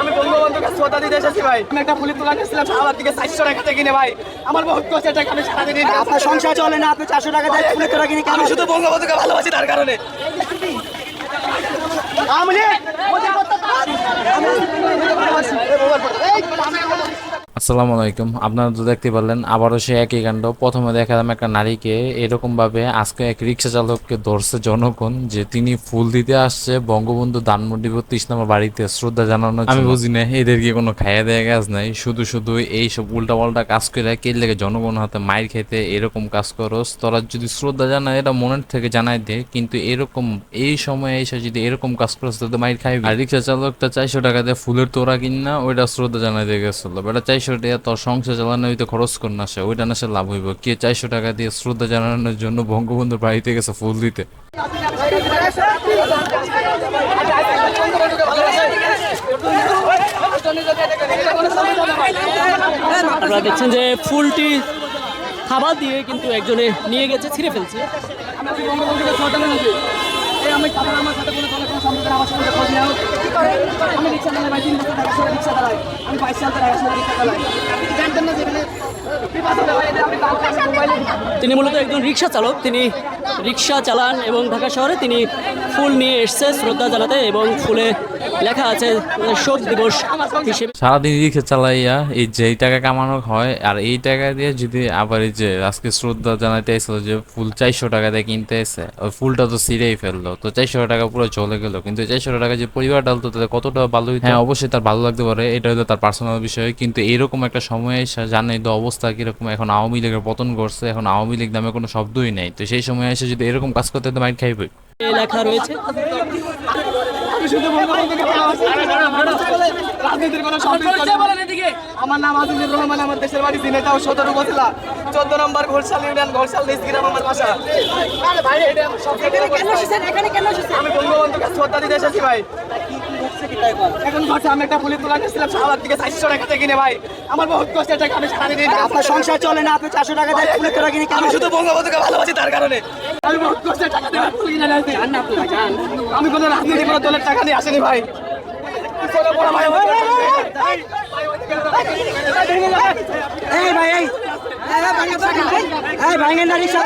আমি বঙ্গবন্ধুকে শ্রদ্ধা দিতে এসেছি ভাই। আমি একটা ফুলি তোলা নিয়েছিলাম শাহবাগ থেকে চারশো টাকা কিনে ভাই। আমার বহুত কষ্ট টাকা আমি সারাদিন আপনার সংসার চলে না আপনি চারশো টাকা দিয়ে ফুলের তোরা কিনে আমি শুধু বঙ্গবন্ধুকে ভালোবাসি তার কারণে। আওয়ামী লীগ, আসসালামু আলাইকুম। আপনারা তো দেখতে পারলেন আবারও সে একই কাণ্ড। প্রথমে দেখালাম একটা নারীকে এরকমভাবে আজকে এক রিক্সা চালককে ধরছে জনগণ যে তিনি ফুল দিতে আসছে বঙ্গবন্ধু ধানমন্ডি বত্রিশ নম্বর বাড়িতে শ্রদ্ধা জানানো আমি বুঝি না এদেরকে কোনো খাইয়া দেয়া কাজ নাই শুধু শুধু এইসব উল্টা পাল্টা কাজ করে কে লেগে জনগণ হাতে মায়ের খেতে এরকম কাজ করস তোরা যদি শ্রদ্ধা জানায় এটা মনের থেকে জানাই দে কিন্তু এরকম এই সময় এসে যদি এরকম কাজ করস তাহলে মায়ের খাইবি। আর রিক্সা চালকটা চারশো টাকা দিয়ে ফুলের তোরা কিনা ওইটা শ্রদ্ধা জানাই দিয়ে গেছিল। বেটা চারশো টাকা তোর সংসার চালানো হইতে খরচ কর না সে ওইটা না সে লাভ হইব। কে চারশো টাকা দিয়ে শ্রদ্ধা জানানোর জন্য বঙ্গবন্ধুর বাড়িতে গেছে ফুল দিতে? আপনারা দেখছেন যে ফুলটি খাবার দিয়ে কিন্তু একজনে নিয়ে গেছে ছিঁড়ে ফেলছে। আমি তিন বছর রিক্সা আমি রিক্সা আপনি জানতেন না। তিনি মূলত একজন রিক্সা চালক। তিনি রিক্সা চালান এবং ঢাকা শহরে তিনি ফুল নিয়ে এসছে শ্রদ্ধা জানাতে এবং ফুলে লেখা আছে শোক দিবস হিসেবে। সারাদিন রিক্সা চালাইয়া এই যে টাকা কামানো হয় আর এই টাকা দিয়ে যদি আবার এই যে আজকে শ্রদ্ধা জানাইতে এসেছিল যে ফুল চারশো টাকা দিয়ে কিনতে এসে ওই ফুলটা তো ছিঁড়েই ফেলল। তো চারশো টাকা পুরো চলে গেল। কিন্তু চারশো টাকা যে পরিবার ডালতো তাদের কতটা ভালো হইতো? হ্যাঁ অবশ্যই তার ভালো লাগতে পারে। এটা হলো তার পার্সোনাল বিষয়। কিন্তু এরকম একটা সময় এসে জানে তো অবস্থা কীরকম। এখন আওয়ামী লীগের পতন করছে এখন আওয়ামী লীগ নামে কোনো শব্দই নেই। তো সেই সময় এসে যদি এরকম কাজ করতে তো মাইট খাইবে লেখা রয়েছে। আমার নাম আজিজুর রহমান আমার দেশের বাড়ি দিনেটাও সদর উপজেলা। চোদ্দ নম্বর ঘোরশাল ইউনিয়ন ঘোরশাল দেশ গ্রাম আমার বাসা। আমি বঙ্গবন্ধুকে শ্রদ্ধা দিতে এসেছি ভাই। এখন আমি একটা ফুলি তোলা নিয়েছিলাম শাহবাগ থেকে চারশো টাকা থেকে কিনে ভাই আমার বহুত টাকা আমি সারাদিন আপনার সংসার চলে না আপনি চারশো টাকা দিয়ে ফুলের কিনে আমি শুধু বঙ্গবন্ধুকে ভালোবাসি তার কারণে আমি বহুত কষ্টে টাকা দিয়ে ফুল কিনে নিয়েছি। আমি কোনো রাজনীতি কোনো দলের টাকা নিয়ে আসেনি ভাই ভাই এই ভাই এই এই ভাঙেন না রিক্সা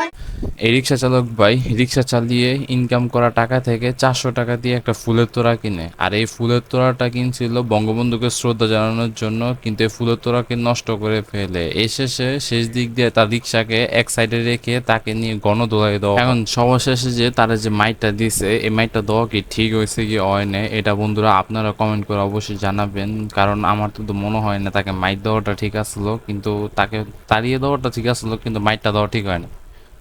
এই রিক্সা চালক ভাই, রিক্সা চালিয়ে ইনকাম করা টাকা থেকে চারশো টাকা দিয়ে একটা ফুলের তোড়া কিনে। আর এই ফুলের তোড়াটা কিনছিল বঙ্গবন্ধুকে শ্রদ্ধা জানানোর জন্য, কিন্তু এই ফুলের তোড়াকে নষ্ট করে ফেলে। এই শেষে দিক দিয়ে তার রিক্সাকে এক সাইডে রেখে তাকে নিয়ে গণদোলাই দেওয়া। এখন সবার শেষে যে তারা যে মাইটটা দিছে, এই মাইটটা দেওয়া কি ঠিক হয়েছে কি হয় না এটা বন্ধুরা আপনারা কমেন্ট করে অবশ্যই জানাবেন। কারণ আমার তো মনে হয় না তাকে মাইক দেওয়াটা ঠিক আসলো, কিন্তু তাকে তাড়িয়ে দেওয়াটা ঠিক আসলো, কিন্তু মাইটটা দেওয়া ঠিক হয় না।